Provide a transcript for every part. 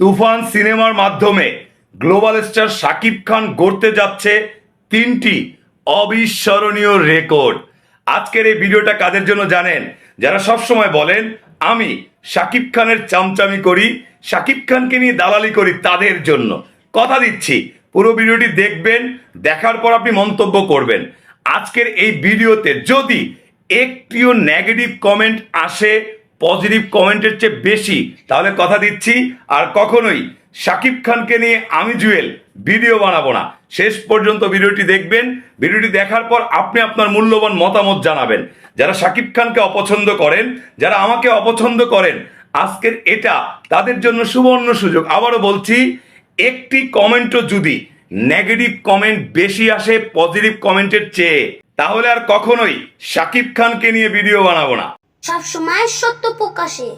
তুফান সিনেমার মাধ্যমে global star Shakib Khan গড়তে যাচ্ছে তিনটি অবিস্মরণীয় রেকর্ড। আজকের এই ভিডিওটা কাদের জন্য জানেন? যারা সবসময় বলেন, আমি শাকিব খানের চামচামি করি, শাকিব খানকে নিয়ে দালালি করি তাদের জন্য। কথা দিচ্ছি, পুরো ভিডিওটি দেখবেন, দেখার পর আপনি মন্তব্য করবেন। আজকের এই ভিডিওতে যদি একটিও নেগেটিভ কমেন্ট আসে পজিটিভ কমেন্টের চেয়ে বেশি। তাহলে কথা দিচ্ছি, আর কখনোই শাকিব খানকে নিয়ে আমি জুয়েল ভিডিও বানাবো না। শেষ পর্যন্ত ভিডিওটি দেখবেন। ভিডিওটি দেখার পর আপনি আপনার মূল্যবান মতামত জানাবেন। যারা শাকিব খানকে অপছন্দ করেন, যারা আমাকে অপছন্দ করেন, আজকের এটা তাদের জন্য সুবর্ণ সুযোগ। আবারও বলছি, একটি কমেন্টও যদি নেগেটিভ কমেন্ট বেশি আসে পজিটিভ কমেন্টের চেয়ে, তাহলে আর কখনোই শাকিব খানকে নিয়ে ভিডিও বানাবো না। সবসময় সত্য প্রকাশে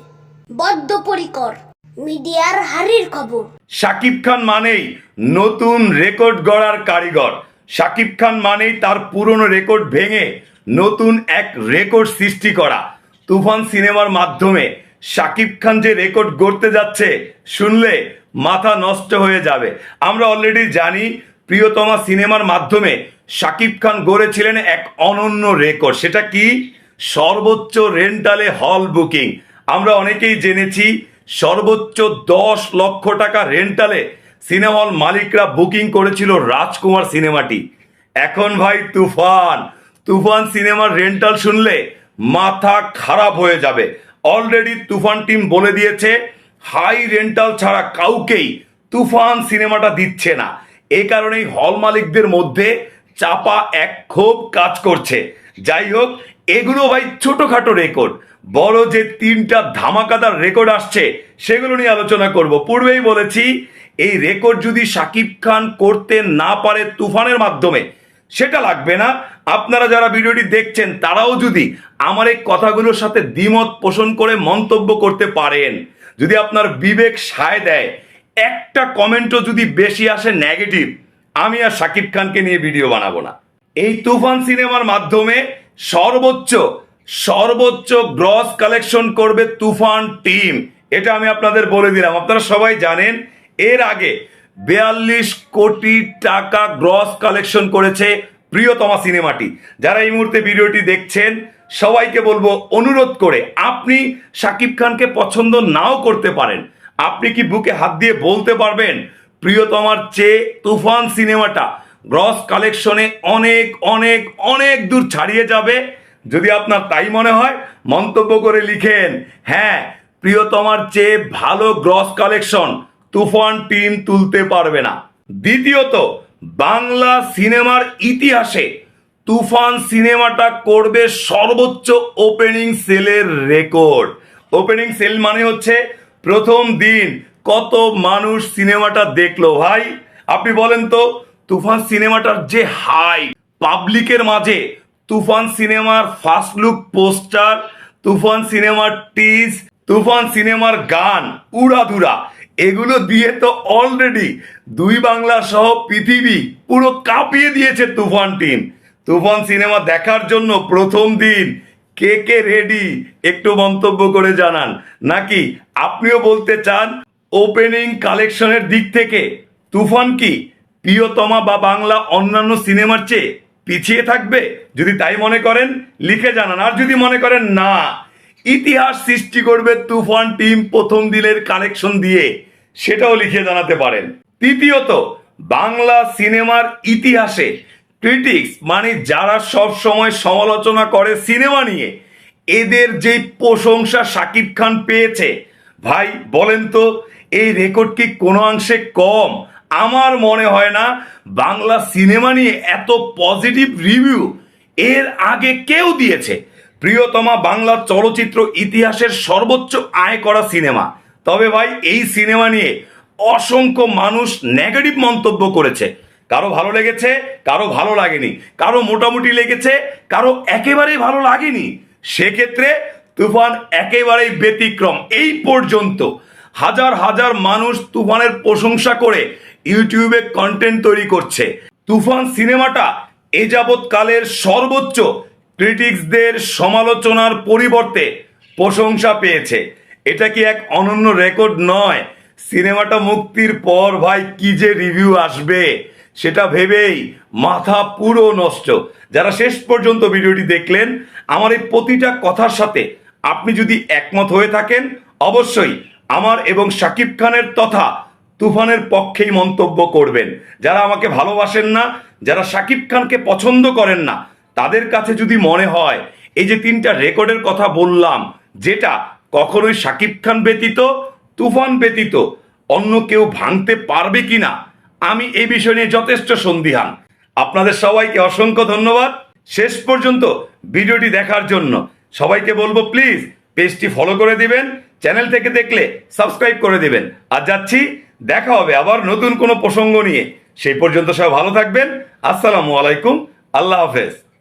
বদ্ধপরিকর মিডিয়ার হারির খবর। শাকিব খান মানেই নতুন রেকর্ড গড়ার কারিগর। শাকিব খান মানেই তার পুরনো রেকর্ড ভেঙে নতুন এক রেকর্ড সৃষ্টি করা। তুফান সিনেমার মাধ্যমে শাকিব খান যে রেকর্ড গড়তে যাচ্ছে, শুনলে মাথা নষ্ট হয়ে যাবে। আমরা অলরেডি জানি, প্রিয়তমা সিনেমার মাধ্যমে শাকিব খান গড়েছিলেন এক অনন্য রেকর্ড। সেটা কি? সর্বোচ্চ রেন্টালে হল বুকিং। আমরা অনেকেই জেনেছি, সর্বোচ্চ দশ লক্ষ টাকা রেন্টালে সিনেমা হল মালিকরা বুকিং করেছিল রাজকুমার সিনেমাটি। এখন ভাই তুফান। তুফান সিনেমার রেন্টাল শুনলে মাথা খারাপ হয়ে যাবে। অলরেডি তুফান টিম বলে দিয়েছে, হাই রেন্টাল ছাড়া কাউকেই তুফান সিনেমাটা দিচ্ছে না। এই কারণেই হল মালিকদের মধ্যে চাপা এক ক্ষোভ কাজ করছে। যাই হোক, এগুলো ভাই ছোটখাটো রেকর্ড বড় যে তিনটা ধামাকাদার রেকর্ড আসছে, সেগুলো নিয়ে আলোচনা করব। পূর্বেই বলেছি, এই রেকর্ড যদি শাকিব খান করতে না পারে তুফানের মাধ্যমে, সেটা লাগবে না। আপনারা যারা ভিডিওটি দেখছেন, তারাও যদি আমার এই কথাগুলোর সাথে দ্বিমত পোষণ করে মন্তব্য করতে পারেন, যদি আপনার বিবেক সায় দেয়, একটা কমেন্টও যদি বেশি আসে নেগেটিভ আমি আর শাকিব খানকে নিয়ে ভিডিও বানাবো না। এই তুফান সিনেমার মাধ্যমে সর্বোচ্চ সর্বোচ্চ গ্রস কালেকশন করবে তুফান টিম এটা আমি আপনাদের বলে দিলাম। আপনারা সবাই জানেন, এর আগে বিয়াল্লিশ কোটি টাকা গ্রস কালেকশন করেছে প্রিয়তমা সিনেমাটি। যারা এই মুহূর্তে ভিডিওটি দেখছেন, সবাইকে বলব, অনুরোধ করে আপনি শাকিব খানকে পছন্দ নাও করতে পারেন। আপনি কি বুকে হাত দিয়ে বলতে পারবেন, প্রিয়তমার চেয়ে তুফান সিনেমাটা গ্রস কালেকশনে অনেক অনেক অনেক দূর ছাড়িয়ে যাবে। যদি আপনার তাই মনে হয়, মন্তব্য করে লিখেন। হ্যাঁ প্রিয়তমার চেয়ে ভালো গ্রস কালেকশন তুফান টিম তুলতে পারবে না। দ্বিতীয়ত, বাংলা সিনেমার ইতিহাসে তুফান সিনেমাটা করবে সর্বোচ্চ ওপেনিং সেলের রেকর্ড ওপেনিং সেল মানে হচ্ছে প্রথম দিন কত মানুষ সিনেমাটা দেখল। ভাই, আপনি বলেন তো তুফান সিনেমাটার যে হাই, পাবলিকের মাঝে তুফান সিনেমার ফার্স্ট লুক পোস্টার তুফান সিনেমার টিজ তুফান সিনেমার গান উড়াধুরা এগুলো দিয়ে তো অলরেডি দুই বাংলা সহ পৃথিবী পুরো কাঁপিয়ে দিয়েছে তুফান টিম। তুফান সিনেমা দেখার জন্য প্রথম দিন। কে কে রেডি একটু মন্তব্য করে জানান। নাকি আপনিও বলতে চান ওপেনিং কালেকশনের দিক থেকে তুফান কি? প্রিয়তমা বা বাংলা অন্যান্য সিনেমার চেয়ে পিছিয়ে থাকবে? যদি তাই মনে করেন, লিখে জানান। আর যদি মনে করেন, না। ইতিহাস সৃষ্টি করবে তুফান টিম প্রথম দিলের কালেকশন দিয়ে। সেটাও লিখে জানাতে পারেন। তৃতীয়ত, বাংলা সিনেমার ইতিহাসে ক্রিটিক্স মানে যারা সব সময় সমালোচনা করে সিনেমা নিয়ে, এদের যে প্রশংসা শাকিব খান পেয়েছে। ভাই, বলেন তো, এই রেকর্ড কি কোনো অংশে কম? আমার মনে হয় না বাংলা সিনেমা নিয়ে এত পজিটিভ রিভিউ এর আগে কেউ দিয়েছে। প্রিয়তমা বাংলা চলচ্চিত্র ইতিহাসের সর্বোচ্চ আয় করা সিনেমা। তবে ভাই, এই সিনেমা নিয়ে অসংখ্য মানুষ নেগেটিভ মন্তব্য করেছে। কারও ভালো লেগেছে, কারও ভালো লাগেনি। কারও মোটামুটি লেগেছে, কারও একেবারেই ভালো লাগেনি। সেক্ষেত্রে তুফান একেবারেই ব্যতিক্রম। এই পর্যন্ত হাজার হাজার মানুষ তুফানের প্রশংসা করে ইউটিউবে কন্টেন্ট তৈরি করছে। তুফান সিনেমাটা এ যাবৎকালের সর্বোচ্চ ক্রিটিক্সদের সমালোচনার পরিবর্তে প্রশংসা পেয়েছে। এটা কি এক অনন্য রেকর্ড নয়? সিনেমাটা মুক্তির পর ভাই কি যে রিভিউ আসবে, সেটা ভেবেই মাথা পুরো নষ্ট। যারা শেষ পর্যন্ত ভিডিওটি দেখলেন, আমার এই প্রতিটা কথার সাথে আপনি যদি একমত হয়ে থাকেন, অবশ্যই আমার এবং শাকিব খানের তথা তুফানের পক্ষেই মন্তব্য করবেন। যারা আমাকে ভালোবাসেন না, যারা শাকিব খানকে পছন্দ করেন না, তাদের কাছে যদি মনে হয়, এই যে তিনটা রেকর্ডের কথা বললাম, যেটা কখনোই শাকিব খান ব্যতীত, তুফান ব্যতীত অন্য কেউ ভাঙতে পারবে কিনা, আমি এই বিষয় নিয়ে যথেষ্ট সন্দিহান। আপনাদের সবাইকে অসংখ্য ধন্যবাদ। শেষ পর্যন্ত ভিডিওটি দেখার জন্য সবাইকে বলব, প্লিজ, পেজটি ফলো করে দিবেন, চ্যানেল থেকে দেখলে সাবস্ক্রাইব করে দিবেন। আর যাচ্ছি দেখা হবে আবার নতুন কোনো প্রসঙ্গ নিয়ে। সেই পর্যন্ত সবাই ভালো থাকবেন। আসসালামু আলাইকুম। আল্লাহ হাফেজ।